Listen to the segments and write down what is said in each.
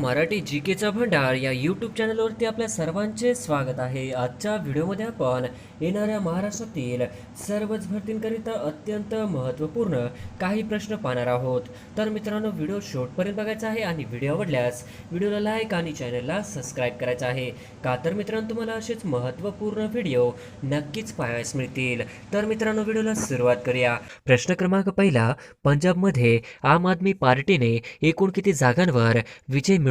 मराठी जी केचा भंडार या यूट्यूब चॅनलवरती आपल्या सर्वांचे स्वागत आहे. आजच्या व्हिडिओमध्ये आपण येणाऱ्या महाराष्ट्रातील सर्वच भरतींकरिता अत्यंत महत्त्वपूर्ण काही प्रश्न पाहणार आहोत. तर मित्रांनो व्हिडिओ शेवटपर्यंत बघायचा आहे आणि व्हिडिओ आवडल्यास व्हिडिओला लाईक आणि चॅनलला सबस्क्राईब करायचं आहे. का तर मित्रांनो तुम्हाला असेच महत्त्वपूर्ण व्हिडिओ नक्कीच पाहायस मिळतील. तर मित्रांनो व्हिडिओला सुरुवात करूया. प्रश्न क्रमांक पहिला पंजाबमध्ये आम आदमी पार्टीने एकूण किती जागांवर विजय मिळवले?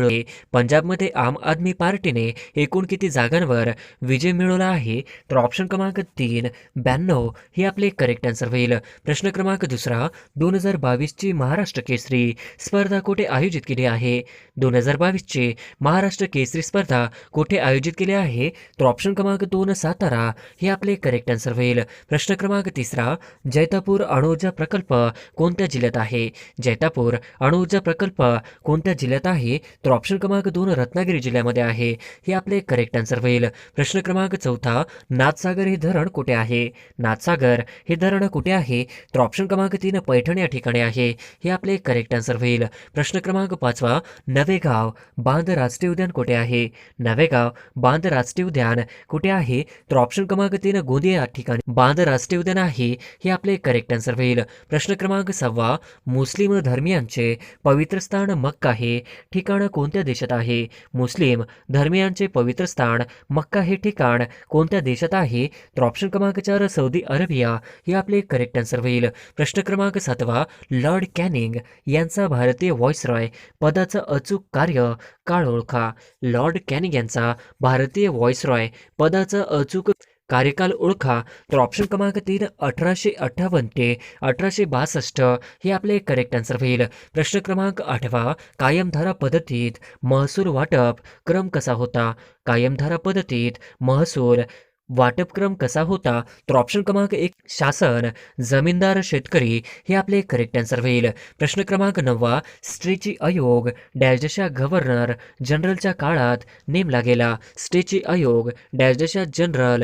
पंजाबमध्ये आम आदमी पार्टीने एकूण किती जागांवर विजय मिळवला आहे. तर ऑप्शन क्रमांक तीन ब्याण्णव हे आपले करेक्ट आन्सर होईल. प्रश्न क्रमांक दुसरा दोन हजार बावीसची महाराष्ट्र केसरी स्पर्धा कुठे आयोजित केली आहे? दोन हजार बावीसची महाराष्ट्र केसरी स्पर्धा कुठे आयोजित केली आहे? तर ऑप्शन क्रमांक दोन सातारा हे आपले करेक्ट आन्सर होईल. प्रश्न क्रमांक तिसरा जैतापूर अणुऊर्जा प्रकल्प कोणत्या जिल्ह्यात आहे? जैतापूर अणुऊर्जा प्रकल्प कोणत्या जिल्ह्यात आहे? तर ऑप्शन क्रमांक दोन रत्नागिरी जिल्ह्यामध्ये आहे. हे आपले करेक्ट आन्सर होईल. प्रश्न क्रमांक चौथा नाथसागर हे धरण कुठे आहे? नाथसागर हे धरण कुठे आहे? तर ऑप्शन क्रमांक तीन पैठण या ठिकाणी आहे. हे आपले करेक्ट आन्सर होईल. प्रश्न क्रमांक पाचवा नवेगाव बांध राष्ट्रीय उद्यान कुठे आहे? नवेगाव बांध राष्ट्रीय उद्यान कुठे आहे? तर ऑप्शन क्रमांक तीन गोंदिया या ठिकाणी बांध राष्ट्रीय उद्यान आहे. हे आपले करेक्ट आन्सर होईल. प्रश्न क्रमांक सहावा मुस्लिम धर्मियांचे पवित्र स्थान मक्का हे ठिकाण कोणत्या देशात आहे? मुस्लिम धर्मियांचे पवित्र स्थान मक्का हे ठिकाण कोणत्या देशात आहे? तर ऑप्शन क्रमांक चार सौदी अरेबिया. हे आपले करेक्ट आन्सर होईल. प्रश्न क्रमांक सातवा लॉर्ड कॅनिंग यांचा भारतीय व्हॉइसरॉय पदाचं अचूक कार्य काळ ओळखा. लॉर्ड कॅनिंग यांचा भारतीय व्हॉइसरॉय पदाचं अचूक कार्यकाल ओळखा तर ऑप्शन क्रमांक तीन अठराशे अठ्ठावन्न ते अठराशे बासष्ट हे आपले करेक्ट आन्सर होईल. प्रश्न क्रमांक आठवा कायमधारा पद्धतीत महसूल वाटप क्रम कसा होता? कायमधारा पद्धतीत महसूल वाटप क्रम कसा होता? तर ऑप्शन क्रमांक एक शासन जमीनदार शेतकरी हे आपले करेक्ट आन्सर होईल. प्रश्न क्रमांक नववा स्ट्रेची आयोग डॅजशा गव्हर्नर जनरलच्या काळात नेमला गेला. स्ट्रेची आयोग डॅशच्या जनरल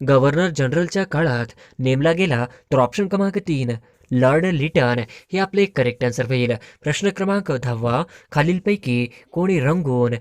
गव्हर्नर जनरलच्या काळात नेमला गेला तर ऑप्शन क्रमांक तीन लॉर्ड लिटन. हे आपले करेक्ट आन्सर होईल. प्रश्न क्रमांक दहावा खालीलपैकी कोणी रंगून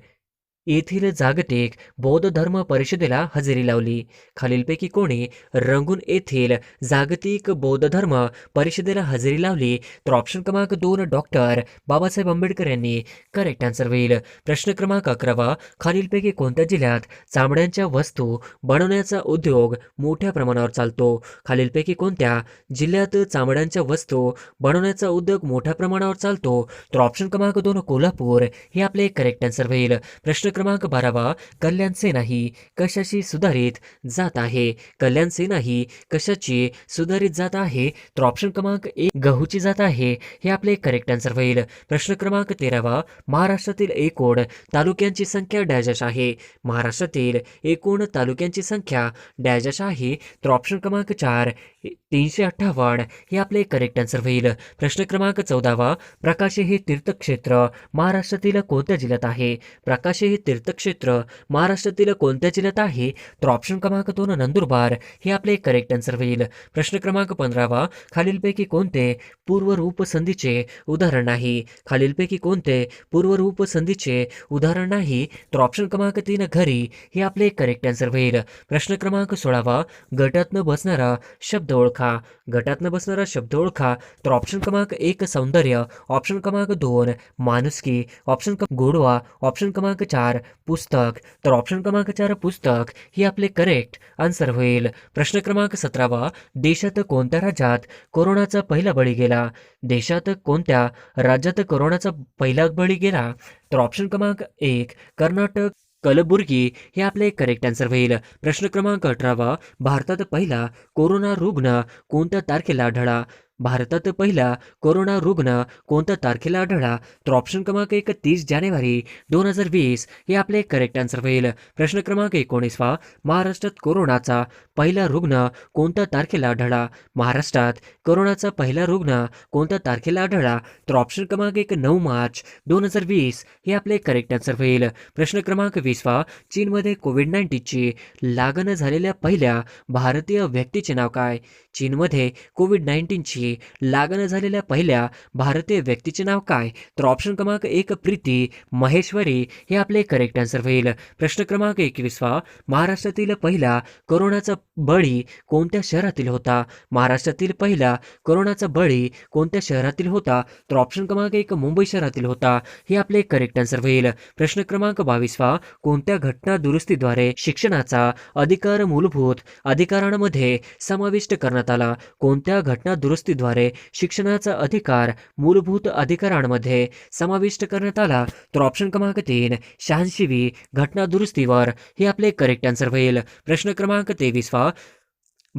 येथील जागतिक बौद्ध धर्म परिषदेला हजेरी लावली. खालीलपैकी कोणी रंगून येथील जागतिक बौद्ध धर्म परिषदेला हजेरी लावली तर ऑप्शन क्रमांक दोन डॉक्टर बाबासाहेब आंबेडकर यांनी. करेक्ट आन्सर होईल. प्रश्न क्रमांक अकरावा. खालीलपैकी कोणत्या जिल्ह्यात चामड्यांच्या वस्तू बनवण्याचा उद्योग मोठ्या प्रमाणावर चालतो? खालीलपैकी कोणत्या जिल्ह्यात चामड्यांच्या वस्तू बनवण्याचा उद्योग मोठ्या प्रमाणावर चालतो? तर ऑप्शन क्रमांक दोन कोल्हापूर. हे आपले करेक्ट आन्सर होईल. प्रश्न क्रमांक बारावा कल्याण सेना ही कशाची सुधारित जात आहे? कल्याण सेना ही कशाची सुधारित जात आहे? तर ऑप्शन क्रमांक एक गहूची जात आहे. हे आपले करेक्ट आन्सर होईल. प्रश्न क्रमांक तेरावा महाराष्ट्रातील एकूण तालुक्यांची संख्या डॅजश आहे. महाराष्ट्रातील एकूण तालुक्यांची संख्या डॅजश आहे. तर ऑप्शन क्रमांक चार तीनशे अठ्ठावन्न हे आपले करेक्ट आन्सर होईल. प्रश्न क्रमांक चौदावा प्रकाशे हे तीर्थक्षेत्र महाराष्ट्रातील कोणत्या जिल्ह्यात आहे? प्रकाशे हे तीर्थक्षेत्र महाराष्ट्रातील कोणत्या जिल्ह्यात आहे? तर ऑप्शन क्रमांक दोन नंदुरबार हे आपले करेक्ट आन्सर होईल. प्रश्न क्रमांक पंधरावा खालीलपैकी कोणते पूर्वरूप संधीचे उदाहरण नाही? खालीलपैकी कोणते पूर्वरूप संधीचे उदाहरण नाही? तर ऑप्शन क्रमांक तीन घरी हे आपले करेक्ट आन्सर होईल. प्रश्न क्रमांक सोळावा गटातनं बसणारा शब्द ओळखा. गटातनं बसणारा शब्द ओळखा. तर ऑप्शन क्रमांक एक सौंदर्य. ऑप्शन क्रमांक दोन माणुसकी. ऑप्शन क गोडवा. ऑप्शन क्रमांक चार पुस्तक. तर ऑप्शन क्रमांक चार पुस्तक. हे आपले करेक्ट आन्सर होईल. प्रश्न क्रमांक सतरावा. देशात कोणत्या राज्यात कोरोनाचा पहिला बळी गेला? देशात कोणत्या राज्यात कोरोनाचा पहिला बळी गेला? तर ऑप्शन क्रमांक एक कर्नाटक कलबुर्गी हे आपले करेक्ट आन्सर होईल. प्रश्न क्रमांक अठरावा भारतात पहिला कोरोना रुग्ण कोणत्या तारखेला आढळला? भारतात पहिला कोरोना रुग्ण कोणत्या तारखेला आढळला? तर ऑप्शन क्रमांक एक तीस जानेवारी दोन हजार वीस हे आपले करेक्ट आन्सर होईल. प्रश्न क्रमांक एकोणीसवा महाराष्ट्रात कोरोनाचा पहिला रुग्ण कोणत्या तारखेला आढळला? महाराष्ट्रात कोरोनाचा पहिला रुग्ण कोणत्या तारखेला आढळला? तर ऑप्शन क्रमांक एक नऊ मार्च दोन हजार वीस हे आपले करेक्ट आन्सर होईल. प्रश्न क्रमांक वीसवा चीनमध्ये कोविड नाईन्टीनची लागण झालेल्या पहिल्या भारतीय व्यक्तीचे नाव काय? चीनमध्ये कोविड नाईन्टीनची मागे लागण झालेल्या पहिल्या भारतीय व्यक्तीचे नाव काय? तर ऑप्शन क्रमांक एक प्रीती महेश्वरी. हे आपले करेक्ट आन्सर होईल. प्रश्न क्रमांक एकवीसवा महाराष्ट्रातील पहिला कोरोनाचा बळी कोणत्या शहरातील होता? महाराष्ट्रातील पहिला कोरोनाचा बळी कोणत्या शहरातील होता? तर ऑप्शन क्रमांक एक मुंबई शहरातील होता. हे आपले करेक्ट आन्सर होईल. प्रश्न क्रमांक बावीसवा कोणत्या घटना दुरुस्तीद्वारे शिक्षणाचा अधिकार मूलभूत अधिकारांमध्ये समाविष्ट करण्यात आला? कोणत्या घटना दुरुस्ती दुरुस्तीद्वारे शिक्षणाचा अधिकार मूलभूत अधिकारांमध्ये समाविष्ट करण्यात आला तर ऑप्शन क्रमांक तीन शहाऐंशीवी घटना दुरुस्तीवर. हे आपले करेक्ट आन्सर होईल. प्रश्न क्रमांक तेवीसवा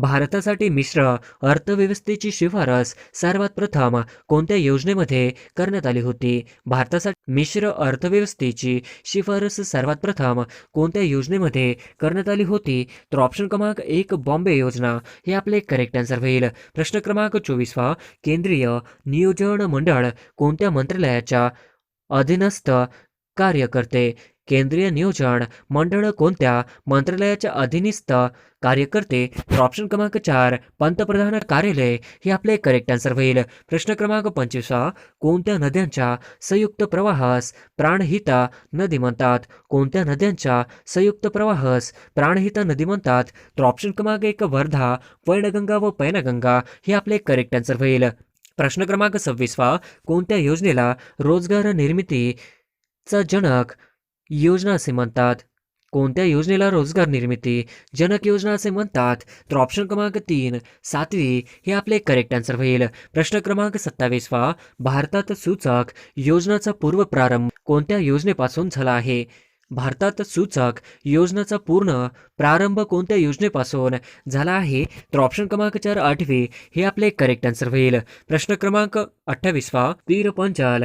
भारतासाठी मिश्र अर्थव्यवस्थेची शिफारस सर्वात प्रथम कोणत्या योजनेमध्ये करण्यात आली होती? भारतासाठी मिश्र अर्थव्यवस्थेची शिफारस सर्वात प्रथम कोणत्या योजनेमध्ये करण्यात आली होती? तर ऑप्शन क्रमांक एक बॉम्बे योजना. हे आपले करेक्ट आन्सर होईल. प्रश्न क्रमांक चोवीसवा. केंद्रीय नियोजन मंडळ कोणत्या मंत्रालयाच्या अधीनस्थ कार्य करते केंद्रीय नियोजन मंडळ कोणत्या मंत्रालयाच्या अधीनस्थ कार्य करते तर ऑप्शन क्रमांक चार पंतप्रधान कार्यालय. हे आपले करेक्ट आन्सर होईल. प्रश्न क्रमांक पंचवीसा कोणत्या नद्यांच्या संयुक्त प्रवाहास प्राणहिता नदी म्हणतात? कोणत्या नद्यांच्या संयुक्त प्रवाहास प्राणहिता नदी म्हणतात? तर ऑप्शन क्रमांक एक वर्धा वैनगंगा व पैनगंगा. हे आपले करेक्ट आन्सर होईल. प्रश्न क्रमांक सव्वीसवा कोणत्या योजनेला रोजगार निर्मितीचा जनक योजना असे म्हणतात. कोणत्या योजनेला रोजगार निर्मिती जनक योजना असे म्हणतात? तर ऑप्शन क्रमांक तीन सातवी हे आपले करेक्ट आन्सर होईल. प्रश्न क्रमांक सत्तावीसवा भारतात सूचक योजनाचा पूर्व प्रारंभ कोणत्या योजनेपासून झाला आहे? भारतात सूचक योजनाचा पूर्ण प्रारंभ कोणत्या योजनेपासून झाला आहे? तर ऑप्शन क्रमांक चार आठवे हे आपले करेक्ट आन्सर होईल. प्रश्न क्रमांक अठ्ठावीसवा पीर पंचाल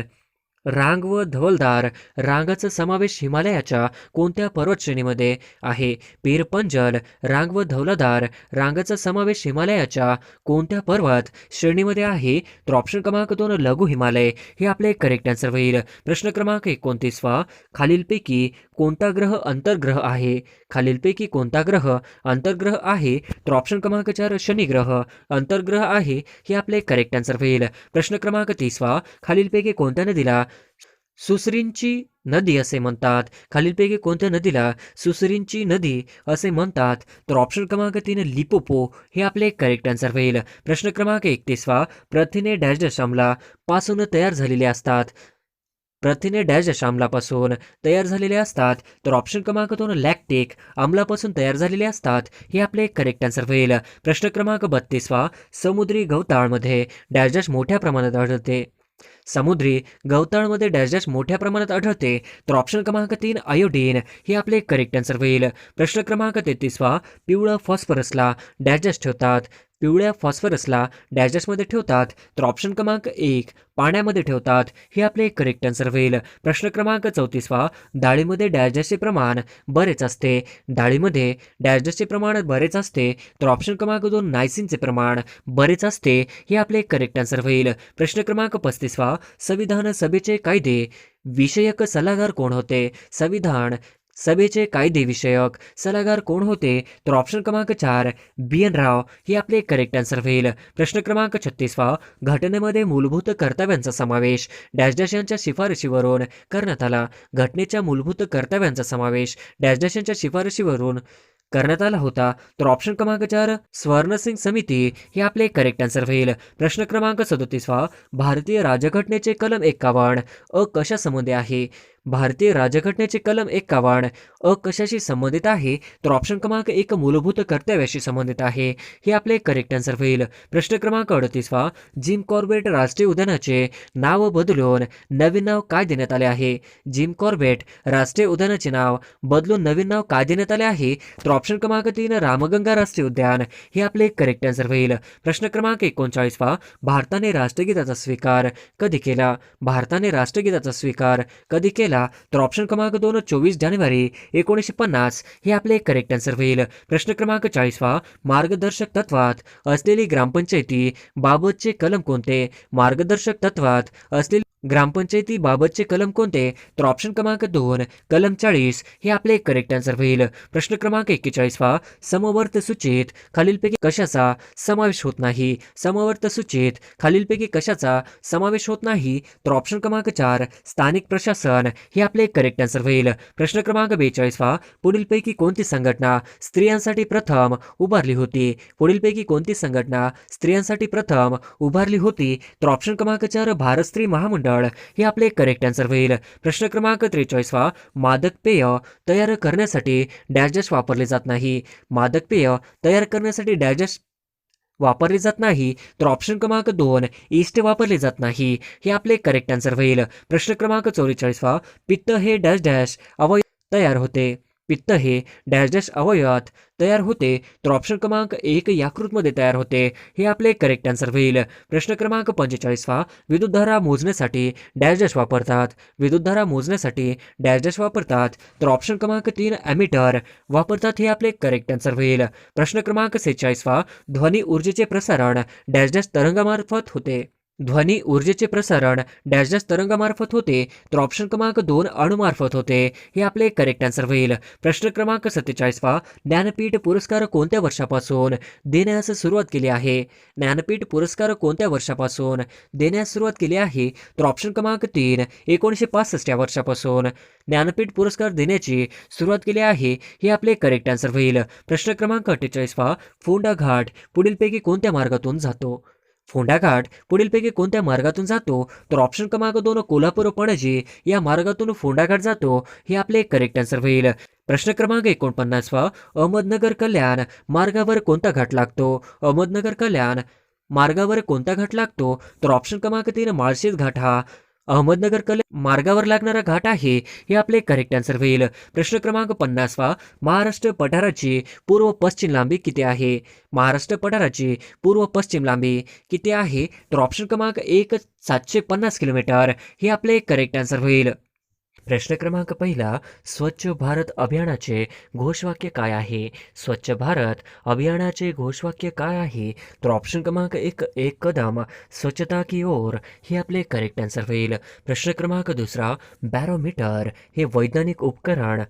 रांग व धवलदार रांगाचा समावेश हिमालयाच्या कोणत्या पर्वतश्रेणीमध्ये आहे? पीर पंजल रांग व धवलदार रांगाचा समावेश हिमालयाच्या कोणत्या पर्वत श्रेणीमध्ये आहे? तर ऑप्शन क्रमांक दोन लघु हिमालय. हे आपले करेक्ट आन्सर होईल. प्रश्न क्रमांक एकोणतीसवा खालीलपैकी कोणता ग्रह अंतर्ग्रह आहे? खालीलपैकी कोणता ग्रह अंतर्ग्रह आहे? तर ऑप्शन क्रमांक चार शनिग्रह अंतर्ग्रह आहे. हे आपले करेक्ट आन्सर होईल. प्रश्न क्रमांक तीसवा खालीलपैकी कोणत्या नदीला सुसरींची नदी असे म्हणतात? खालीलपैकी कोणत्या नदीला सुसरींची नदी असे म्हणतात? तर ऑप्शन क्रमांक तीन लिपोपो. हे आपले करेक्ट आन्सर होईल. प्रश्न क्रमांक एकतीसवा प्रथिने डॅश डॅश अमला पासून तयार झालेले असतात. प्रथिने डॅश डॅश आम्लापासून तयार झालेले असतात. तर ऑप्शन क्रमांक दोन लॅक्टिक आम्लापासून तयार झालेले असतात. हे आपले करेक्ट आन्सर होईल. प्रश्न क्रमांक बत्तीसवा समुद्री गवताळमध्ये डॅश डॅश मोठ्या प्रमाणात आढळते. समुद्री गवताळमध्ये डॅश डॅश मोठ्या प्रमाणात आढळते. तर ऑप्शन क्रमांक तीन आयोडीन हे आपले करेक्ट आन्सर होईल. प्रश्न क्रमांक तेहतीसवा पिवळं फॉस्फरसला डॅश डॅश ठेवतात. पिवळ्या फॉस्फरसला डॅश ठेवतात तर ऑप्शन क्रमांक एक पाण्यामध्ये ठेवतात. हे आपले करेक्ट आन्सर होईल. प्रश्न क्रमांक चौतीसवा डाळीमध्ये डॅश प्रमाण बरेच असते. डाळीमध्ये डॅश प्रमाण बरेच असते तर ऑप्शन क्रमांक दोन नायसिनचे प्रमाण बरेच असते. हे आपले करेक्ट आन्सर होईल. प्रश्न क्रमांक पस्तीसवा संविधान सभेचे कायदे. विषयक सल्लागार कोण होते? संविधान सभेचे कायदे विषयक सल्लागार कोण होते तर ऑप्शन क्रमांक चार बी एन राव हे आपले करेक्ट आन्सर होईल. प्रश्न क्रमांक छत्तीसवा घटनेमध्ये मूलभूत कर्तव्यांचा समावेश. डॅश डॅश यांच्या शिफारशीवरून करण्यात आला घटनेच्या मूलभूत कर्तव्यांचा समावेश. डॅश डॅश यांच्या शिफारशीवरून करण्यात आला होता तर ऑप्शन क्रमांक चार स्वर्णसिंग समिती हे आपले करेक्ट आन्सर होईल. प्रश्न क्रमांक सदोतीसवा भारतीय राजघटनेचे कलम एक्कावन्न अ कशासंबंधी आहे? भारतीय राजघटनेचे कलम एक्कावन्न अ कशाशी संबंधित आहे? तर ऑप्शन क्रमांक एक मूलभूत कर्तव्याशी संबंधित आहे. हे आपले करेक्ट आन्सर होईल. प्रश्न क्रमांक अडतीसवा जिम कॉर्बेट राष्ट्रीय उद्यानाचे नाव बदलून नवीन नाव काय देण्यात आले आहे? जिम कॉर्बेट राष्ट्रीय उद्यानाचे नाव बदलून नवीन नाव काय देण्यात आले आहे? तर ऑप्शन क्रमांक तीन रामगंगा राष्ट्रीय उद्यान. हे आपले करेक्ट आन्सर होईल. प्रश्न क्रमांक एकोणचाळीसवा भारताने राष्ट्रगीताचा स्वीकार कधी केला? भारताने राष्ट्रगीताचा स्वीकार कधी केला? तर ऑप्शन क्रमांक दोन चोवीस जानेवारी एकोणीसशे पन्नास हे आपले करेक्ट आन्सर होईल. प्रश्न क्रमांक चाळीसवा मार्गदर्शक तत्वात असलेली ग्रामपंचायती बाबतचे कलम कोणते? मार्गदर्शक तत्वात असलेली ग्रामपंचायतीबाबतचे कलम कोणते? तर ऑप्शन क्रमांक दोन कलम चाळीस. हे आपले करेक्ट आन्सर होईल. प्रश्न क्रमांक एक्केचाळीस वा समवर्त सूचित खालीलपैकी कशाचा समावेश होत नाही? समवर्त सूचित खालीलपैकी कशाचा समावेश होत नाही? तर ऑप्शन क्रमांक चार स्थानिक प्रशासन. हे आपले करेक्ट आन्सर होईल. प्रश्न क्रमांक बेचाळीस वा पुढीलपैकी कोणती संघटना स्त्रियांसाठी प्रथम उभारली होती? पुढीलपैकी कोणती संघटना स्त्रियांसाठी प्रथम उभारली होती? तर ऑप्शन क्रमांक चार भारत स्त्री महामंडळ. हे आपले करेक्ट आन्सर होईल. प्रश्न क्रमांक त्रेचाळीसवा मादक पेय तयार करण्यासाठी डॅश वापरले जात नाही. मादक पेय तयार करण्यासाठी डॅश वापरले जात नाही तर ऑप्शन क्रमांक दोन ईस्ट वापरले जात नाही. हे आपले करेक्ट आन्सर होईल. प्रश्न क्रमांक चौवेचाळीसवा पित्त हे डॅश डॅश अवय तयार होते. पित्त हे डॅश डॅश अवयवात तयार होते. तर ऑप्शन क्रमांक एक याकृतमध्ये तयार होते. हे आपले करेक्ट आन्सर होईल. प्रश्न क्रमांक पंचेचाळीसवा. विद्युतधारा मोजण्यासाठी डॅश डॅश वापरतात. विद्युतधारा मोजण्यासाठी डॅश डॅश वापरतात. तर ऑप्शन क्रमांक तीन ॲमीटर वापरतात हे आपले करेक्ट आन्सर होईल. प्रश्न क्रमांक सेहेचाळीसवा. ध्वनी ऊर्जेचे प्रसारण डॅश डॅश तरंगामार्फत होते. ध्वनी ऊर्जेचे प्रसारण डॅशडॅश तरंगामार्फत होते. तर ऑप्शन क्रमांक दोन अणुमार्फत होते. हे आपले करेक्ट आन्सर होईल. प्रश्न क्रमांक सत्तेचाळीसवा ज्ञानपीठ पुरस्कार कोणत्या वर्षापासून? देण्यास सुरुवात केली आहे. ज्ञानपीठ पुरस्कार कोणत्या वर्षापासून? देण्यास सुरुवात केली आहे. तर ऑप्शन क्रमांक तीन एकोणीसशे पासष्ट या वर्षापासून. ज्ञानपीठ पुरस्कार देण्याची सुरुवात केली आहे. हे आपले करेक्ट आन्सर होईल. प्रश्न क्रमांक अठ्ठेचाळीसवा फोंडा घाट पुढीलपैकी कोणत्या मार्गातून जातो? फोंडा घाट पुढीलपैकी कोणत्या मार्गातून जातो तर ऑप्शन क्रमांक दोन कोल्हापूर पणजी. या मार्गातून फोंडा घाट जातो हे आपले करेक्ट आन्सर होईल. प्रश्न क्रमांक एकोणपन्नासवा अहमदनगर कल्याण मार्गावर कोणता घाट लागतो? अहमदनगर कल्याण मार्गावर कोणता घाट लागतो? तर ऑप्शन क्रमांक तीन माळशेज घाट हा. अहमदनगर कल मार्गावर लागणारा घाट आहे हे आपले करेक्ट आन्सर होईल. प्रश्न क्रमांक पन्नासवा महाराष्ट्र पठाराची पूर्व पश्चिम लांबी किती आहे? महाराष्ट्र पठाराची पूर्व पश्चिम लांबी किती आहे? तर ऑप्शन क्रमांक एक सातशे पन्नास किलोमीटर हे आपले करेक्ट आन्सर होईल. प्रश्न क्रमांक पहिला स्वच्छ भारत अभियानाचे घोषवाक्य काय आहे? स्वच्छ भारत अभियानाचे घोषवाक्य काय आहे? तर ऑप्शन क्रमांक एक एक कदम स्वच्छता की ओर हे आपले करेक्ट आन्सर होईल. प्रश्न क्रमांक दुसरा बॅरोमीटर हे वैज्ञानिक उपकरण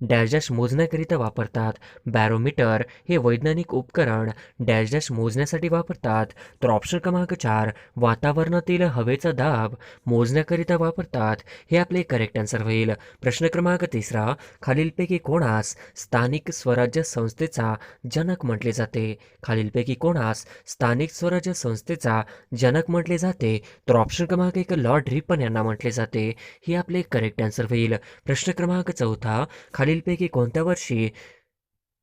डॅश मोजण्याकरिता वापरतात. बॅरोमीटर हे वैज्ञानिक उपकरण डॅश डॅश मोजण्यासाठी वापरतात. तर ऑप्शन क्रमांक चार वातावरणातील हवेचा दाब मोजण्याकरिता वापरतात. हे आपले करेक्ट आन्सर होईल. प्रश्न क्रमांक तिसरा खालीलपैकी कोणास स्थानिक स्वराज्य संस्थेचा जनक म्हटले जाते? खालीलपैकी कोणास स्थानिक स्वराज्य संस्थेचा जनक म्हटले जाते? तर ऑप्शन क्रमांक एक लॉर्ड रिपन यांना म्हटले जाते. हे आपले करेक्ट आन्सर होईल. प्रश्न क्रमांक चौथा खाली खालीलपैकी कोणत्या वर्षी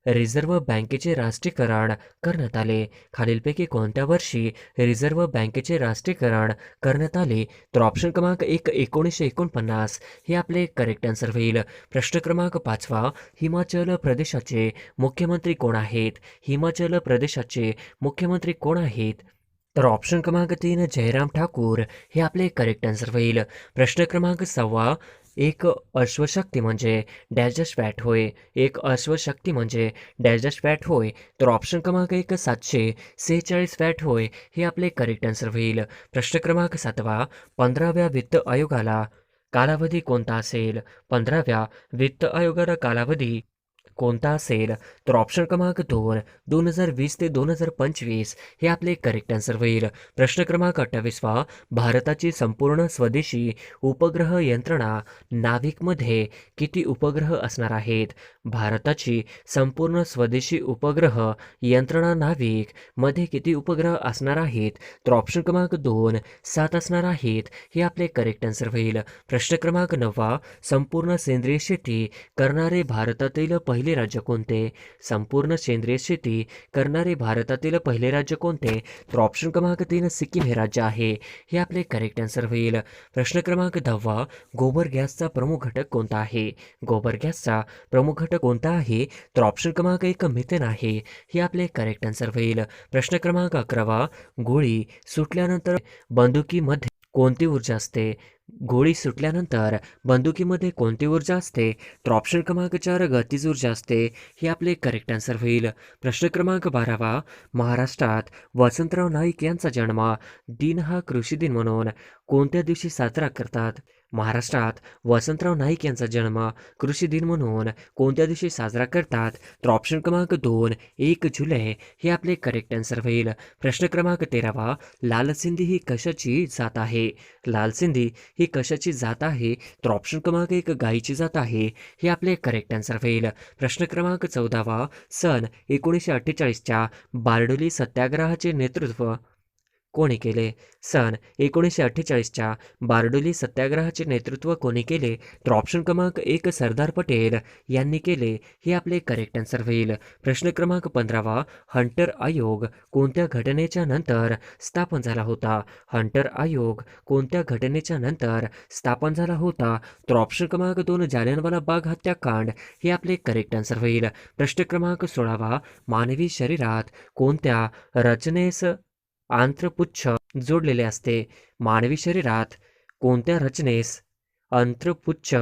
रिझर्व्ह बँकेचे राष्ट्रीयकरण करण्यात आले? खालीलपैकी कोणत्या वर्षी रिझर्व्ह बँकेचे राष्ट्रीयकरण करण्यात आले? तर ऑप्शन क्रमांक एक एकोणीसशे एकोणपन्नास हे आपले करेक्ट आन्सर होईल. प्रश्न क्रमांक पाचवा हिमाचल प्रदेशाचे मुख्यमंत्री कोण आहेत? हिमाचल प्रदेशाचे मुख्यमंत्री कोण आहेत? तर ऑप्शन क्रमांक तीन जयराम ठाकूर हे आपले करेक्ट आन्सर होईल. प्रश्न क्रमांक सव्वा एक अश्वशक्ती म्हणजे डॅश फॅट होय. एक अश्वशक्ती म्हणजे डॅश डॅश फॅट होय. तर ऑप्शन क्रमांक एक सातशे सेहेचाळीस फॅट होय हे आपले करेक्ट आन्सर होईल. प्रश्न क्रमांक सातवा पंधराव्या वित्त आयोगाला कालावधी कोणता असेल? पंधराव्या वित्त आयोगाला कालावधी कोणता असेल तर ऑप्शन क्रमांक दोन दोन हजार वीस ते दोन हजार पंचवीस हे आपले करेक्ट आन्सर होईल. प्रश्न क्रमांक अठ्ठावीसवा भारताची संपूर्ण स्वदेशी उपग्रह यंत्रणा नाविकमध्ये किती उपग्रह असणार आहेत? भारताची संपूर्ण स्वदेशी उपग्रह यंत्रणा नाविकमध्ये किती उपग्रह असणार आहेत? तर ऑप्शन क्रमांक दोन सात असणार आहेत हे आपले करेक्ट आन्सर होईल. प्रश्न क्रमांक नववा संपूर्ण सेंद्रिय शेती करणारे भारतातील पहिले राज्य कोणते? संपूर्ण सेंद्रिय शेती करणारे भारतातील पहिले राज्य कोणते? तर ऑप्शन क्रमांक तीन सिक्कीम हे राज्य आहे. हे आपले करेक्ट आन्सर होईल. प्रश्न क्रमांक दहावा गोबर गॅसचा प्रमुख घटक कोणता आहे? गोबर गॅसचा प्रमुख घटक कोणता आहे? तर ऑप्शन क्रमांक एक मिथेन आहे. हे आपले करेक्ट आन्सर होईल. प्रश्न क्रमांक अकरावा गोळी सुटल्यानंतर बंदुकीमध्ये कोणती ऊर्जा असते? गोळी सुटल्यानंतर बंदुकीमध्ये कोणती ऊर्जा असते? तर ऑप्शन क्रमांक चार गतीज ऊर्जा असते हे आपले करेक्ट आन्सर होईल. प्रश्न क्रमांक बारावा. महाराष्ट्रात वसंतराव नाईक यांचा जन्म दिन हा कृषी दिन म्हणून कोणत्या दिवशी साजरा करतात? महाराष्ट्रात वसंतराव नाईक यांचा जन्म कृषी दिन म्हणून कोणत्या दिवशी साजरा करतात? तर ऑप्शन क्रमांक दोन एक जुलै हे आपले करेक्ट आन्सर होईल. प्रश्न क्रमांक तेरावा लाल सिंधी ही कशाची जात आहे? लाल सिंधी ही कशाची जात आहे? तर ऑप्शन क्रमांक एक गायीची जात आहे. हे आपले करेक्ट आन्सर होईल. प्रश्न क्रमांक चौदावा सन एकोणीसशे अठ्ठेचाळीसच्या बारडोली सत्याग्रहाचे नेतृत्व कोणी केले? सन एकोणीसशे अठ्ठेचाळीसच्या बारडोली सत्याग्रहाचे नेतृत्व कोणी केले? तर ऑप्शन क्रमांक एक सरदार पटेल यांनी केले. हे आपले करेक्ट आन्सर होईल. प्रश्न क्रमांक पंधरावा हंटर आयोग कोणत्या घटनेच्या नंतर स्थापन झाला होता? हंटर आयोग कोणत्या घटनेच्या नंतर स्थापन झाला होता? तर ऑप्शन क्रमांक दोन जालियनवाला बाग हत्याकांड. हे आपले करेक्ट आन्सर होईल. प्रश्न क्रमांक सोळावा मानवी शरीरात कोणत्या रचनेस आंत्रपुच्छ जोडलेले असते. मानवी शरीरात कोणत्या रचनेस अंत्रपुच्छ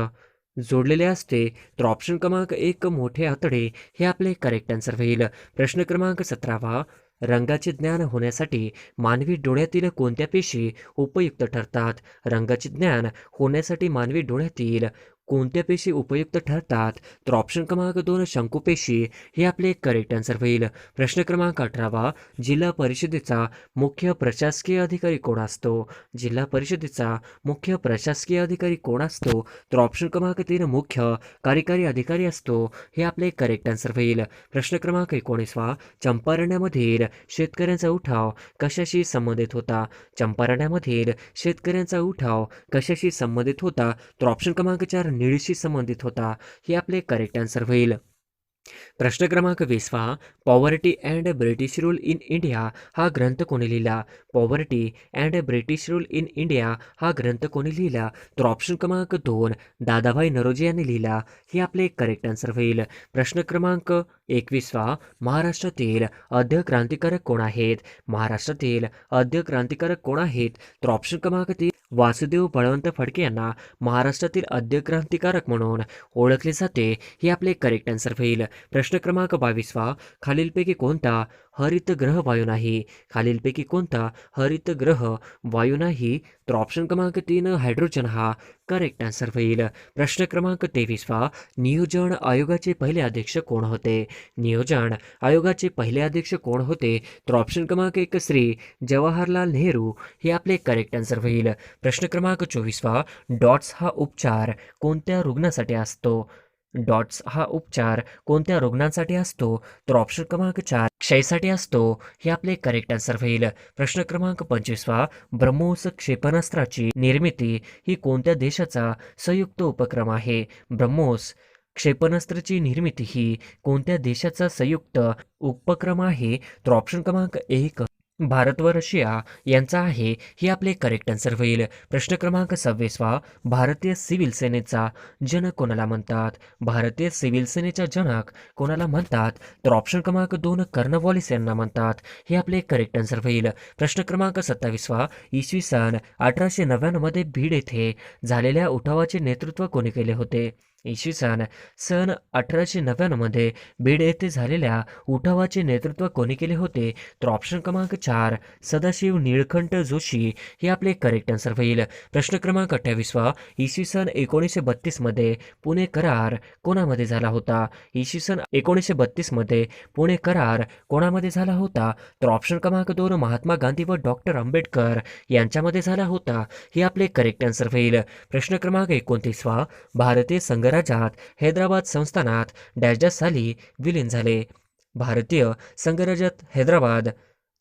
जोडलेले असते? तर ऑप्शन क्रमांक एक मोठे आतडे हे आपले करेक्ट आन्सर होईल. प्रश्न क्रमांक सतरावा रंगाचे ज्ञान होण्यासाठी मानवी डोळ्यातील कोणत्या पेशी उपयुक्त ठरतात? रंगाचे ज्ञान होण्यासाठी मानवी डोळ्यातील कोणत्या पेशी उपयुक्त ठरतात? तर ऑप्शन क्रमांक दोन शंकुपेशी हे आपले करेक्ट आन्सर होईल. प्रश्न क्रमांक अठरावा जिल्हा परिषदेचा मुख्य प्रशासकीय अधिकारी कोण असतो? जिल्हा परिषदेचा मुख्य प्रशासकीय अधिकारी कोण असतो? तर ऑप्शन क्रमांक तीन मुख्य कार्यकारी अधिकारी असतो हे आपले करेक्ट आन्सर होईल. प्रश्न क्रमांक एकोणीसवा चंपारण्यामधील शेतकऱ्यांचा उठाव कशाशी संबंधित होता? चंपारण्यामधील शेतकऱ्यांचा उठाव कशाशी संबंधित होता? तर ऑप्शन क्रमांक चार निळशी संबंधित होता हे आपले करेक्ट आन्सर होईल. प्रश्न क्रमांक वीसवा poverty and British rule in India हा ग्रंथ कोणी लिहिला? Poverty and British rule in India हा ग्रंथ कोणी लिहिला? तर ऑप्शन क्रमांक दोन दादाभाई नरोजी यांनी लिहिला. हे आपले करेक्ट आन्सर होईल. प्रश्न क्रमांक एकवीसवा महाराष्ट्रातील अध्य क्रांतिकारक कोण आहेत? महाराष्ट्रातील अध्य क्रांतिकारक कोण आहेत? तर ऑप्शन क्रमांक तीन वासुदेव बळवंत फडके यांना महाराष्ट्रातील अध्य क्रांतिकारक म्हणून ओळखले जाते. हे आपले करेक्ट आन्सर होईल प्रश्न क्रमांक बावीसवा. खालीलपैकी कोणता? हरित ग्रह वायू नाही. खालीलपैकी कोणता हरित ग्रह वायू नाही? तर ऑप्शन क्रमांक तीन हायड्रोजन हा. करेक्ट आन्सर होईल. प्रश्न क्रमांक तेवीसवा नियोजन आयोगाचे पहिले अध्यक्ष कोण होते? नियोजन आयोगाचे पहिले अध्यक्ष कोण होते? तर ऑप्शन क्रमांक एक श्री जवाहरलाल नेहरू. हे आपले करेक्ट आन्सर होईल. प्रश्न क्रमांक चोवीसवा डॉट्स हा उपचार कोणत्या रुग्णासाठी असतो? डॉट्स हा उपचार कोणत्या रुग्णांसाठी असतो? तर ऑप्शन क्रमांक चार क्षयसाठी असतो. हे आपले करेक्ट आन्सर होईल. प्रश्न क्रमांक पंचवीसवा ब्रह्मोस क्षेपणास्त्राची निर्मिती ही कोणत्या देशाचा संयुक्त उपक्रम आहे? ब्रह्मोस क्षेपणास्त्राची निर्मिती ही कोणत्या देशाचा संयुक्त उपक्रम आहे? तर ऑप्शन क्रमांक एक भारत व रशिया यांचा आहे हे आपले करेक्ट आन्सर होईल. प्रश्न क्रमांक सव्वीसवा भारतीय सिव्हिल सेनेचा जनक कोणाला म्हणतात? भारतीय सिव्हिल सेनेचा जनक कोणाला म्हणतात? तर ऑप्शन क्रमांक दोन कर्नवॉलिस यांना म्हणतात. हे आपले करेक्ट आन्सर होईल. प्रश्न क्रमांक सत्तावीसवा इसवी सन अठराशे नव्याण्णवमध्ये बीड येथे झालेल्या उठावाचे नेतृत्व कोणी केले होते? इसवी सन सन अठराशे नव्याण्णवमध्ये बीड येथे झालेल्या उठावाचे नेतृत्व कोणी केले होते? तर ऑप्शन क्रमांक चार सदाशिव निळकंठ जोशी हे आपले करेक्ट आन्सर होईल. प्रश्न क्रमांक अठ्ठावीसवा इसवी सन एकोणीसशे बत्तीसमध्ये पुणे करार कोणामध्ये झाला होता? इसवी सन एकोणीसशे बत्तीसमध्ये पुणे करार कोणामध्ये झाला होता? तर ऑप्शन क्रमांक दोन महात्मा गांधी व डॉक्टर आंबेडकर यांच्यामध्ये झाला होता. हे आपले करेक्ट आन्सर होईल. प्रश्न क्रमांक एकोणतीसवा भारतीय संघराज्यात हैदराबाद संस्थानात डॅश डॅश साली विलीन झाले. भारतीय संघराज्यात हैदराबाद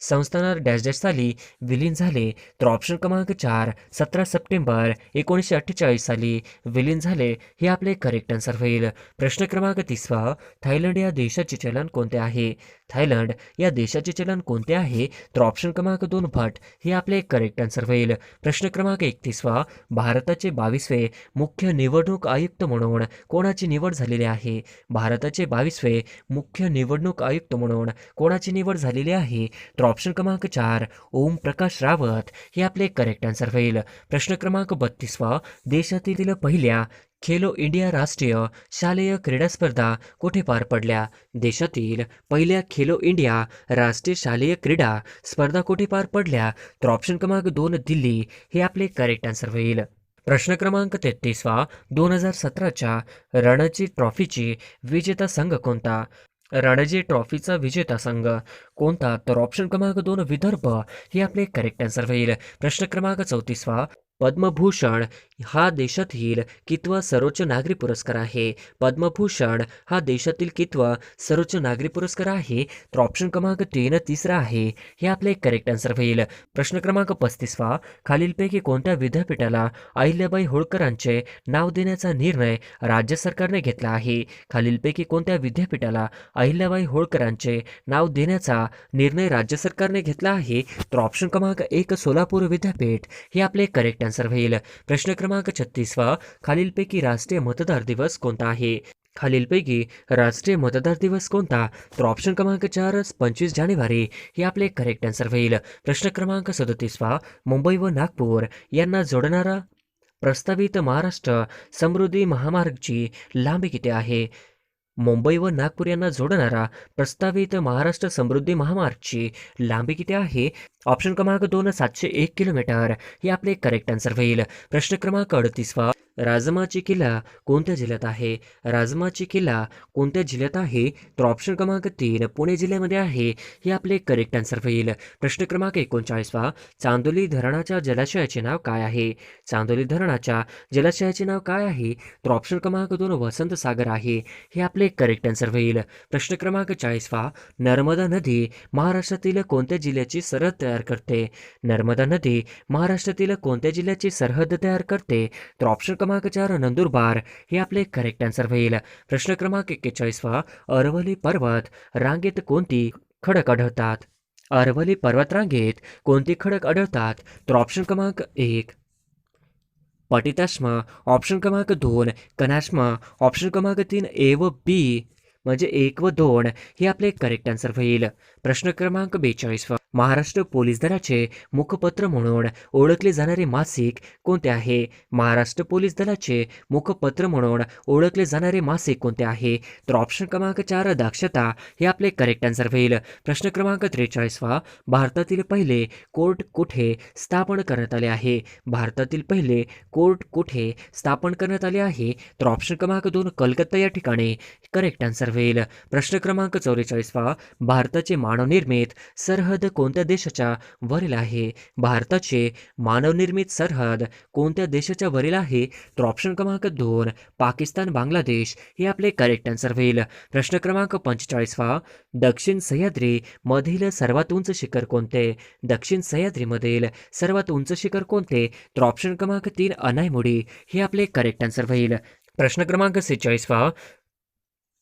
संस्थानात डॅश डॅश साली विलीन झाले. तर ऑप्शन क्रमांक चार सतरा सप्टेंबर एकोणीसशे अठ्ठेचाळीस साली विलीन झाले हे आपले करेक्ट आन्सर होईल. प्रश्न क्रमांक तिसवा थायलंड या देशाचे चलन कोणते आहे? थायलंड या देशाचे चलन कोणते आहे? तर ऑप्शन क्रमांक दोन भट. हे आपले करेक्ट आन्सर होईल. प्रश्न क्रमांक एकतीसवा. भारताचे बावीसवे मुख्य निवडणूक आयुक्त म्हणून कोणाची निवड झालेली आहे? भारताचे बावीसवे मुख्य निवडणूक आयुक्त म्हणून कोणाची निवड झालेली आहे? तर ऑप्शन क्रमांक चार ओम प्रकाश रावत. हे आपले करेक्ट आन्सर होईल. प्रश्न क्रमांक बत्तीसवा. देशातील पहिल्या खेलो इंडिया राष्ट्रीय शालेय क्रीडा स्पर्धा कुठे पार पडल्या? देशातील पहिल्या खेलो इंडिया राष्ट्रीय शालेय क्रीडा स्पर्धा कुठे पार पडल्या? तर ऑप्शन क्रमांक दोन दिल्ली. हे आपले करेक्ट आन्सर होईल. प्रश्न क्रमांक तेहतीसवा. दोन हजार सतराच्या रणजी ट्रॉफीची विजेता संघ कोणता? रणजी ट्रॉफीचा विजेता संघ कोणता? तर ऑप्शन क्रमांक दोन विदर्भ. हे आपले करेक्ट आन्सर होईल. प्रश्न क्रमांक चौतीसवा. पद्मभूषण हा देशातील कितवा सर्वोच्च नागरी पुरस्कार आहे. पद्मभूषण हा देशातील कितवा सर्वोच्च नागरी पुरस्कार आहे. तर ऑप्शन क्रमांक तीन तिसरा आहे. हे आपले करेक्ट आन्सर होईल. प्रश्न क्रमांक पस्तीसवा. खालीलपैकी कोणत्या विद्यापीठाला अहिल्याबाई होळकरांचे नाव देण्याचा निर्णय राज्य सरकारने घेतला आहे? खालीलपैकी कोणत्या विद्यापीठाला अहिल्याबाई होळकरांचे नाव देण्याचा निर्णय राज्य सरकारने घेतला आहे? तर ऑप्शन क्रमांक एक सोलापूर विद्यापीठ. हे आपले करेक्ट आन्सर होईल प्रश्न क्रमांक छत्तीसवा खालीलपैकी राष्ट्रीय मतदार दिवस कोणता आहे? खालीलपैकी राष्ट्रीय मतदार दिवस कोणता? तर ऑप्शन क्रमांक चार पंचवीस जानेवारी. हे आपले करेक्ट आन्सर होईल. प्रश्न क्रमांक सदतीसवा मुंबई व नागपूर यांना जोडणारा प्रस्तावित महाराष्ट्र समृद्धी महामार्गची लांबी किती आहे? मुंबई व नागपूर यांना जोडणारा प्रस्तावित महाराष्ट्र समृद्धी महामार्गची लांबी किती आहे? ऑप्शन क्रमांक दोन सातशे एक किलोमीटर हे आपले करेक्ट आन्सर होईल. प्रश्न क्रमांक अडतीसवा. राजमाची किल्ला कोणत्या जिल्ह्यात आहे? राजमाची किल्ला कोणत्या जिल्ह्यात आहे? तर ऑप्शन क्रमांक तीन पुणे जिल्ह्यामध्ये आहे. हे आपले करेक्ट आन्सर होईल. प्रश्न क्रमांक एकोणचाळीसवा. चांदोली धरणाच्या जलाशयाचे नाव काय आहे? चांदोली धरणाच्या जलाशयाचे नाव काय आहे? तर ऑप्शन क्रमांक दोन वसंत सागर आहे. हे आपले करेक्ट आन्सर होईल. प्रश्न क्रमांक चाळीसवा नर्मदा नदी महाराष्ट्रातील कोणत्या जिल्ह्याची सरहद तयार करते? नर्मदा नदी महाराष्ट्रातील कोणत्या जिल्ह्याची सरहद तयार करते? तर ऑप्शन क्रमांक चार नंदुरबार. हे आपले करेक्ट आन्सर होईल. प्रश्न क्रमांक एक्केचाळीसवा अरवली पर्वत रांगेत कोणती खडक आढळतात? अरवली पर्वत रांगेत कोणती खडक आढळतात? तर ऑप्शन क्रमांक एक पटिताश्म ऑप्शन क्रमांक दोन कनाश्म ऑप्शन क्रमांक तीन ए व बी म्हणजे एक व दोन हे आपले करेक्ट आन्सर होईल. प्रश्न क्रमांक बेचाळीस महाराष्ट्र पोलीस दलाचे मुखपत्र म्हणून ओळखले जाणारे मासिक कोणते आहे? महाराष्ट्र पोलीस दलाचे मुखपत्र म्हणून ओळखले जाणारे मासिक कोणते आहे? तर ऑप्शन क्रमांक चार दक्षता हे आपले करेक्ट आन्सर होईल. प्रश्न क्रमांक त्रेचाळीसवा भारतातील पहिले कोर्ट कुठे स्थापन करण्यात आले आहे? भारतातील पहिले कोर्ट कुठे स्थापन करण्यात आले आहे? तर ऑप्शन क्रमांक दोन कलकत्ता या ठिकाणी करेक्ट आन्सर होईल. प्रश्न क्रमांक चौवेचाळीसवा भारताचे मानवनिर्मित सरहद कोणत्या देशाच्या वरील आहे? भारताचे मानवनिर्मित सरहद कोणत्या देशाच्या वरील आहे? तर ऑप्शन क्रमांक दोन पाकिस्तान बांगलादेश. हे आपले करेक्ट आन्सर होईल. प्रश्न क्रमांक पंचेचाळीसवा दक्षिण सह्याद्री मधील सर्वात उंच शिखर कोणते? दक्षिण सह्याद्रीमधील सर्वात उंच शिखर कोणते? तर ऑप्शन क्रमांक तीन अनायमुडी हे आपले करेक्ट आन्सर होईल. प्रश्न क्रमांक सेहेचाळीसवा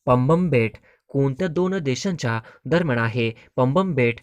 पंबम बेट कोणत्या दोन देशांच्या दरम्यान आहे? पंबम बेट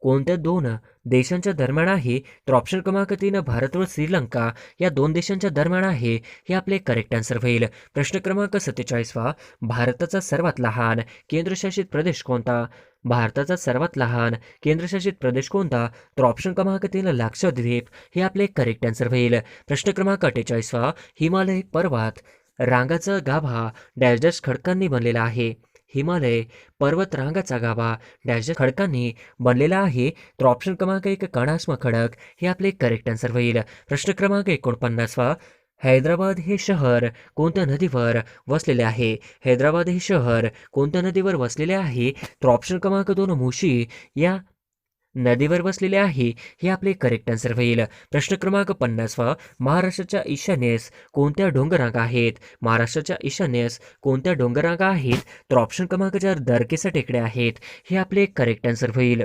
कोणत्या दोन देशांच्या दरम्यान आहे? तर ऑप्शन क्रमांक तीन भारत व श्रीलंका. या दोन देशांच्या दरम्यान आहे हे आपले करेक्ट आन्सर होईल. प्रश्न क्रमांक सत्तेचाळीसवा भारताचा सर्वात लहान केंद्रशासित प्रदेश कोणता? भारताचा सर्वात लहान केंद्रशासित प्रदेश कोणता? तर ऑप्शन क्रमांक तीन लक्षद्वीप. हे आपले करेक्ट आन्सर होईल. प्रश्न क्रमांक अठ्ठेचाळीसवा हिमालय पर्वत. रांगाचा गाभा डॅश डॅश खडकांनी बनलेला आहे. हिमालय पर्वतरांगाचा गाभा डॅश खडकांनी बनलेला आहे. तर ऑप्शन क्रमांक एक कणास्म खडक हे आपले करेक्ट आन्सर होईल. प्रश्न क्रमांक एकोणपन्नासवा हैदराबाद हे शहर कोणत्या नदीवर वसलेले आहे? हैदराबाद हे शहर कोणत्या नदीवर वसलेले आहे? तर ऑप्शन क्रमांक दोन मुशी या नदीवर बसलेले आहे हे आपले करेक्ट आन्सर होईल. प्रश्न क्रमांक पन्नासवा महाराष्ट्राच्या ईशान्येस कोणत्या डोंगरांगा आहेत? महाराष्ट्राच्या ईशान्येस कोणत्या डोंगरांगा आहेत? तर ऑप्शन क्रमांक चार दरकेसा टेकड्या आहेत हे आपले करेक्ट आन्सर होईल.